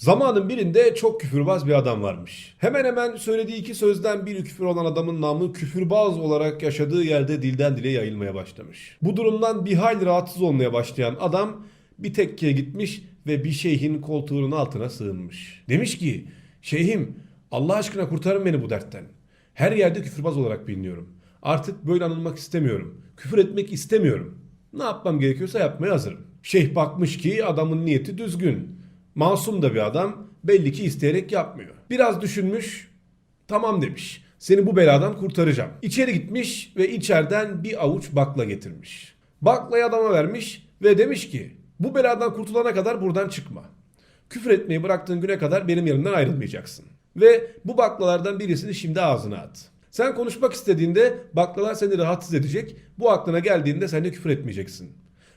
Zamanın birinde çok küfürbaz bir adam varmış. Hemen hemen söylediği iki sözden biri küfür olan adamın namı küfürbaz olarak yaşadığı yerde dilden dile yayılmaya başlamış. Bu durumdan bir hayli rahatsız olmaya başlayan adam bir tekkiye gitmiş ve bir şeyhin koltuğunun altına sığınmış. Demiş ki şeyhim Allah aşkına kurtarın beni bu dertten. Her yerde küfürbaz olarak biliniyorum. Artık böyle anılmak istemiyorum. Küfür etmek istemiyorum. Ne yapmam gerekiyorsa yapmaya hazırım. Şeyh bakmış ki adamın niyeti düzgün. Masum da bir adam belli ki isteyerek yapmıyor. Biraz düşünmüş tamam demiş. Seni bu beladan kurtaracağım. İçeri gitmiş ve içeriden bir avuç bakla getirmiş. Baklayı adama vermiş ve demiş ki bu beladan kurtulana kadar buradan çıkma. Küfür etmeyi bıraktığın güne kadar benim yanımdan ayrılmayacaksın. Ve bu baklalardan birisini şimdi ağzına at. Sen konuşmak istediğinde baklalar seni rahatsız edecek. Bu aklına geldiğinde sen de küfür etmeyeceksin.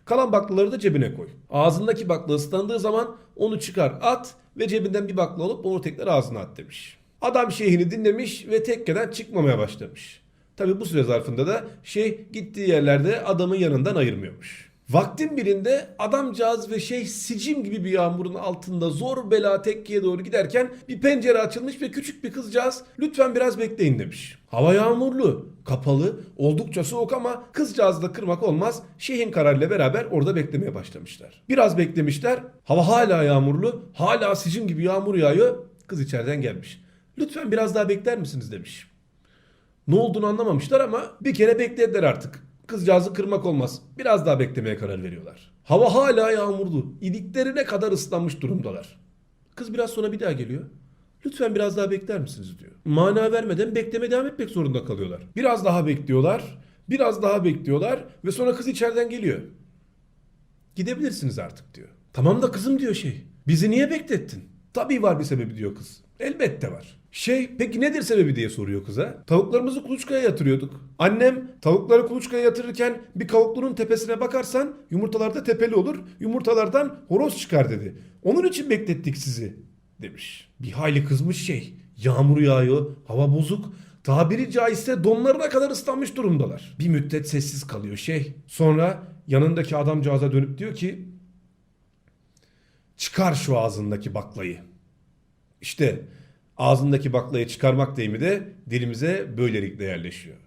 Kalan baklaları da cebine koy. Ağzındaki bakla ıslandığı zaman onu çıkar at ve cebinden bir bakla alıp onu tekrar ağzına at demiş. Adam şeyhini dinlemiş ve tekkeden çıkmamaya başlamış. Tabi bu süre zarfında da şeyh gittiği yerlerde adamın yanından ayırmıyormuş. Vaktin birinde adamcağız ve şeyh sicim gibi bir yağmurun altında zor bela tekkiye doğru giderken bir pencere açılmış ve küçük bir kızcağız lütfen biraz bekleyin demiş. Hava yağmurlu, kapalı, oldukça soğuk ama kızcağızı da kırmak olmaz. Şeyhin kararıyla beraber orada beklemeye başlamışlar. Biraz beklemişler. Hava hala yağmurlu, hala sicim gibi yağmur yağıyor. Kız içeriden gelmiş. Lütfen biraz daha bekler misiniz demiş. Ne olduğunu anlamamışlar ama bir kere beklediler artık. Kızcağızı kırmak olmaz. Biraz daha beklemeye karar veriyorlar. Hava hala yağmurlu. İliklerine kadar ıslanmış durumdalar. Kız biraz sonra bir daha geliyor. Lütfen biraz daha bekler misiniz diyor. Mana vermeden bekleme devam etmek zorunda kalıyorlar. Biraz daha bekliyorlar. Biraz daha bekliyorlar ve sonra kız içeriden geliyor. Gidebilirsiniz artık diyor. Tamam da kızım diyor şey. Bizi niye beklettin? Tabii var bir sebebi diyor kız. Elbette var. Şey peki nedir sebebi diye soruyor kıza. Tavuklarımızı kuluçkaya yatırıyorduk. Annem tavukları kuluçkaya yatırırken bir kavuklunun tepesine bakarsan yumurtalar da tepeli olur. Yumurtalardan horoz çıkar dedi. Onun için beklettik sizi demiş. Bir hayli kızmış şey. Yağmur yağıyor, hava bozuk. Tabiri caizse donlarına kadar ıslanmış durumdalar. Bir müddet sessiz kalıyor şey. Sonra yanındaki adamcağıza dönüp diyor ki çıkar şu ağzındaki baklayı. İşte ağzındaki baklayı çıkarmak deyimi de dilimize böylelikle yerleşiyor.